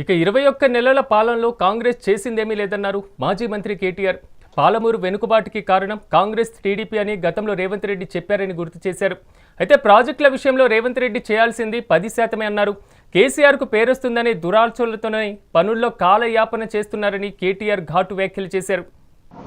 ఇక ఇరవై ఒక్క నెలల పాలనలో కాంగ్రెస్ చేసిందేమీ లేదన్నారు మాజీ మంత్రి కేటీఆర్. పాలమూరు వెనుకబాటుకి కారణం కాంగ్రెస్ టీడీపీ అని గతంలో రేవంత్ రెడ్డి చెప్పారని గుర్తు చేశారు. అయితే ప్రాజెక్టుల విషయంలో రేవంత్ రెడ్డి చేయాల్సింది పది శాతమే అన్నారు. కేసీఆర్కు పేరొస్తుందనే దురాలోచనలతోనే పనుల్లో కాలయాపన చేస్తున్నారని కేటీఆర్ ఘాటు వ్యాఖ్యలు చేశారు.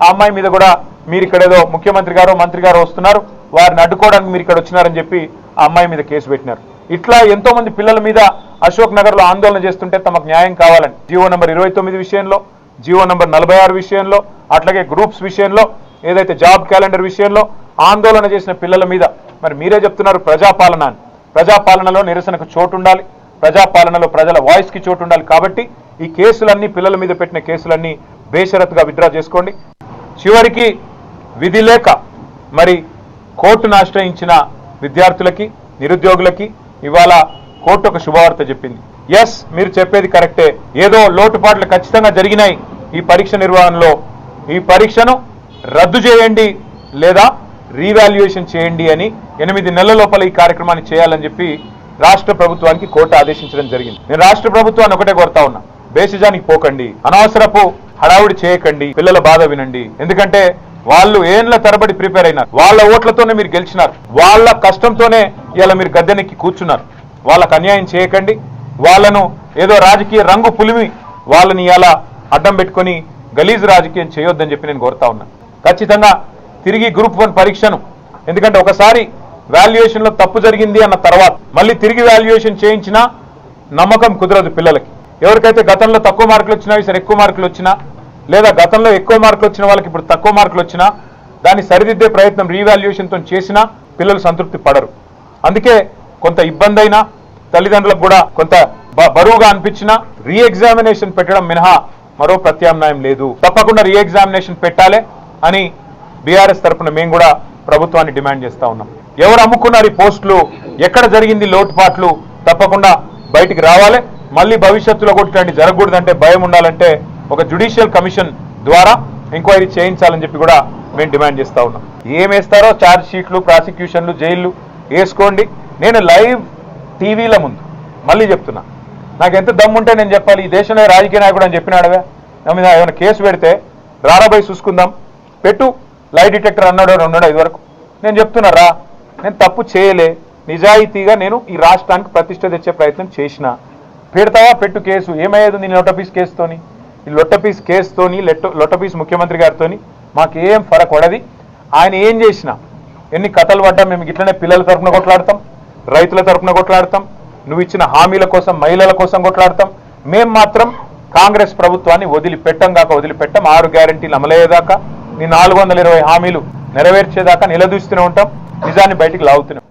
ఆ అమ్మాయి మీద కూడా మీరు ఇక్కడ ఏదో ముఖ్యమంత్రి గారు మంత్రి గారు వస్తున్నారు. వారిని అడ్డుకోవడానికి మీరు ఇక్కడ వచ్చినారని చెప్పి ఆ అమ్మాయి మీద కేసు పెట్టినారు. ఇట్లా ఎంతో మంది పిల్లల మీద అశోక్ నగర్లో ఆందోళన చేస్తుంటే తమకు న్యాయం కావాలని. జీవో నంబర్ ఇరవై తొమ్మిది విషయంలో జీవో నంబర్ నలభై ఆరు విషయంలో అట్లాగే గ్రూప్స్ విషయంలో ఏదైతే జాబ్ క్యాలెండర్ విషయంలో ఆందోళన చేసిన పిల్లల మీద మరి మీరే చెప్తున్నారు ప్రజాపాలన అని. ప్రజాపాలనలో నిరసనకు చోటు ఉండాలి ప్రజాపాలనలో ప్రజల వాయిస్కి చోటు ఉండాలి కాబట్టి ఈ కేసులన్నీ పిల్లల మీద పెట్టిన కేసులన్నీ బేషరత్గా విత్డ్రా చేసుకోండి. చివరికి విధి లేక మరి కోర్టును ఆశ్రయించిన విద్యార్థులకి నిరుద్యోగులకి ఇవాళ కోర్టు ఒక శుభవార్త చెప్పింది. ఎస్ మీరు చెప్పేది కరెక్టే. ఏదో లోటుపాట్లు ఖచ్చితంగా జరిగినాయి ఈ పరీక్ష నిర్వహణలో. ఈ పరీక్షను రద్దు చేయండి లేదా రీవాల్యుయేషన్ చేయండి అని ఎనిమిది నెలల లోపల ఈ కార్యక్రమాన్ని చేయాలని చెప్పి రాష్ట్ర ప్రభుత్వానికి కోర్టు ఆదేశించడం జరిగింది. నేను రాష్ట్ర ప్రభుత్వాన్ని ఒకటే కోరుతా ఉన్నా. బేసిజానికి పోకండి. అనవసరపు హడావుడి చేయకండి. పిల్లల బాధ వినండి. ఎందుకంటే వాళ్ళు ఏండ్ల తరబడి ప్రిపేర్ అయినారు. వాళ్ళ ఓట్లతోనే మీరు గెలిచినారు. వాళ్ళ కష్టంతోనే ఇలా మీరు గద్దెనెక్కి కూర్చున్నారు. వాళ్ళకు అన్యాయం చేయకండి. వాళ్ళను ఏదో రాజకీయ రంగు పులిమి వాళ్ళని ఇలా అడ్డం పెట్టుకొని గలీజ్ రాజకీయం చేయొద్దని చెప్పి నేను కోరుతా ఉన్నాను ఖచ్చితంగా తిరిగి గ్రూప్ వన్ పరీక్షను. ఎందుకంటే ఒకసారి వాల్యుయేషన్లో తప్పు జరిగింది అన్న తర్వాత మళ్ళీ తిరిగి వాల్యుయేషన్ చేయించినా నమ్మకం కుదరదు పిల్లలకి. ఎవరికైతే గతంలో తక్కువ మార్కులు వచ్చినా ఈసారి ఎక్కువ మార్కులు వచ్చినా లేదా గతంలో ఎక్కువ మార్కులు వచ్చిన వాళ్ళకి ఇప్పుడు తక్కువ మార్కులు వచ్చినా దాన్ని సరిదిద్దే ప్రయత్నం రీవాల్యుయేషన్తో చేసినా పిల్లలు సంతృప్తి పడరు. అందుకే కొంత ఇబ్బంది అయినా తల్లిదండ్రులకు కూడా కొంత బ- బరువుగా అనిపించినా రీ ఎగ్జామినేషన్ పెట్టడం మినహా మరో ప్రత్యామ్నాయం లేదు. తప్పకుండా రీ ఎగ్జామినేషన్ పెట్టాలి అని బీఆర్ఎస్ తరపున మేము కూడా ప్రభుత్వాన్ని డిమాండ్ చేస్తా ఉన్నాం. ఎవరు అమ్ముకున్నారు ఈ పోస్టులు? ఎక్కడ జరిగింది లోటుపాట్లు? తప్పకుండా బయటికి రావాలి. మళ్ళీ భవిష్యత్తులో కూడా ఇట్లాంటి జరగకూడదంటే భయం ఉండాలంటే ఒక జ్యుడిషియల్ కమిషన్ ద్వారా ఎంక్వైరీ చేయించాలని చెప్పి కూడా మేము డిమాండ్ చేస్తూ ఉన్నాం. ఏమేస్తారో ఛార్జ్ షీట్లు ప్రాసిక్యూషన్లు జైళ్ళు వేసుకోండి. నేను లైవ్ టీవీల ముందు మళ్ళీ చెప్తున్నా. నాకు ఎంత దమ్ముంటే నేను చెప్పాలి ఈ దేశంలో రాజకీయ నాయకుడు అని చెప్పినాడవే నా మీద ఏమైనా కేసు పెడితే రారాబాయి చూసుకుందాం. పెట్టు లై డిటెక్టర్ అన్నాడు ఉన్నాడు ఇది వరకు. నేను చెప్తున్నారా నేను తప్పు చేయలే. నిజాయితీగా నేను ఈ రాష్ట్రానికి ప్రతిష్ట తెచ్చే ప్రయత్నం చేసిన. పెడతావా? పెట్టు కేసు. ఏమయ్యేది నీ నోటఫీస్ కేసుతోని? లొట్టపీస్ కేసుతోని లెట్ట లొట్టపీస్ ముఖ్యమంత్రి గారితోని ఏం ఫరక్ పడది. ఆయన ఏం చేసినా ఎన్ని కథలు పడ్డా మేము ఇట్లనే పిల్లల తరపున కొట్లాడతాం రైతుల తరపున కొట్లాడతాం నువ్వు ఇచ్చిన హామీల కోసం మహిళల కోసం కొట్లాడతాం. మేం మాత్రం కాంగ్రెస్ ప్రభుత్వాన్ని వదిలిపెట్టం కాక వదిలిపెట్టం. ఆరు గ్యారంటీలు అమలయ్యేదాకా నీ నాలుగు వందల ఇరవై హామీలు నెరవేర్చేదాకా నిలదూస్తూనే ఉంటాం. నిజాన్ని బయటికి లాగుతున్నాం